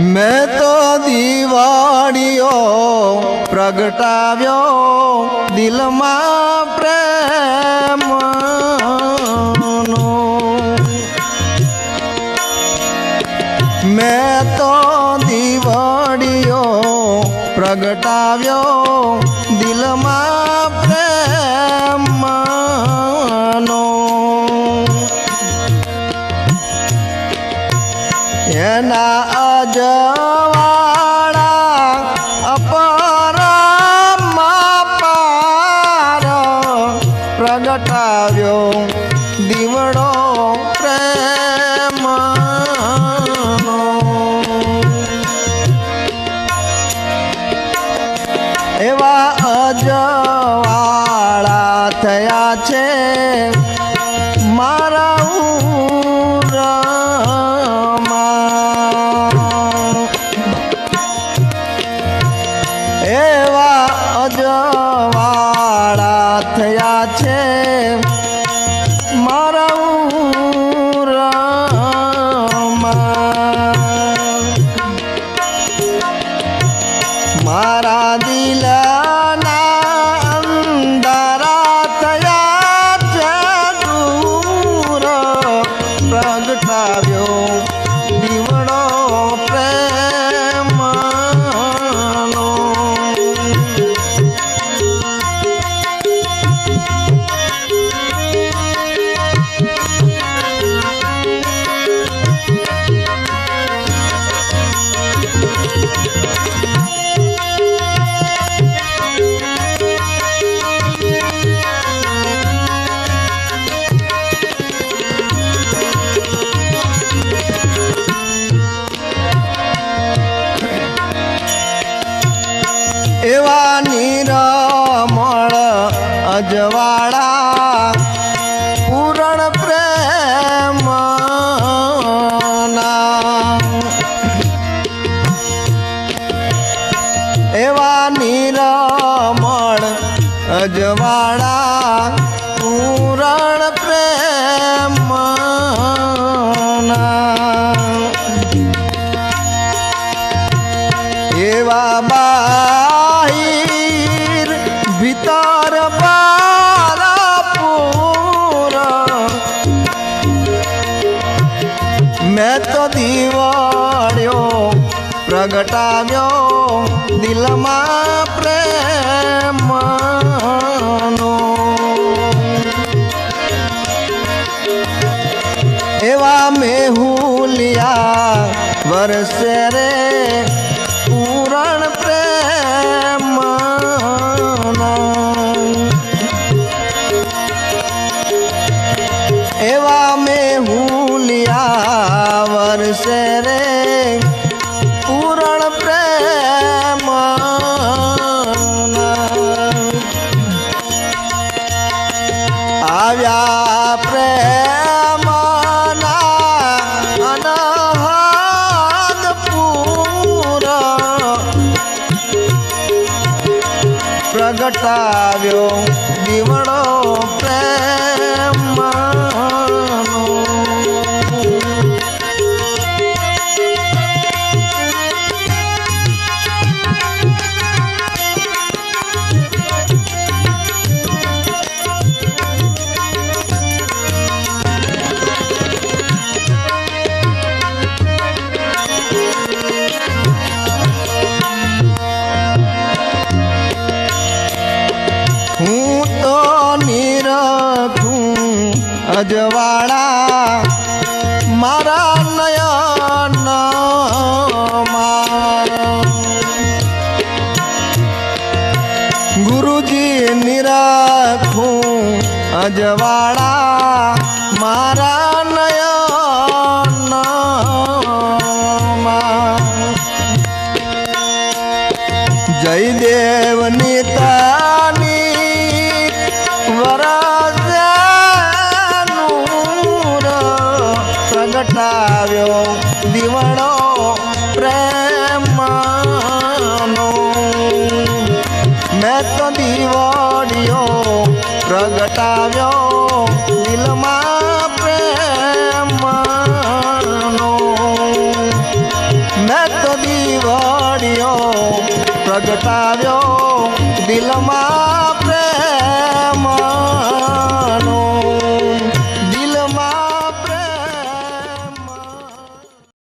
મેં તો દિવાળીઓ પ્રગટાવ્યો દિલમાં પ્રેમ મેં તો દિવાળીઓ પ્રગટાવ્યો દિલમાં એના અજવાળા અપરમાં પાર પ્રગટાવ્યો દીવડો પ્રેમ એવા અજવાળા થયા છે મારા થયા છે. મારા અજવાળા પૂરણ પ્રેમ એવા નિરમળ મેં તો દિવાળ્યો પ્રગટાવ્યો દિલમાં પ્રેમનો. એવા મેહુલિયા વરસે રે પ્રગટાવ્યો. દીવડો પ્રેમ અજવાળા મારા નયન ગુરુજી નિરાખું અજવાળા મારા નયન જયદેવની તાની આવ્યો દીવાણો પ્રેમનો. મેં તો દીવાડિયો પ્રગટાવ્યો દિલમાં પ્રેમનો. મેં તો દીવાડિયો પ્રગટાવ્યો દિલમાં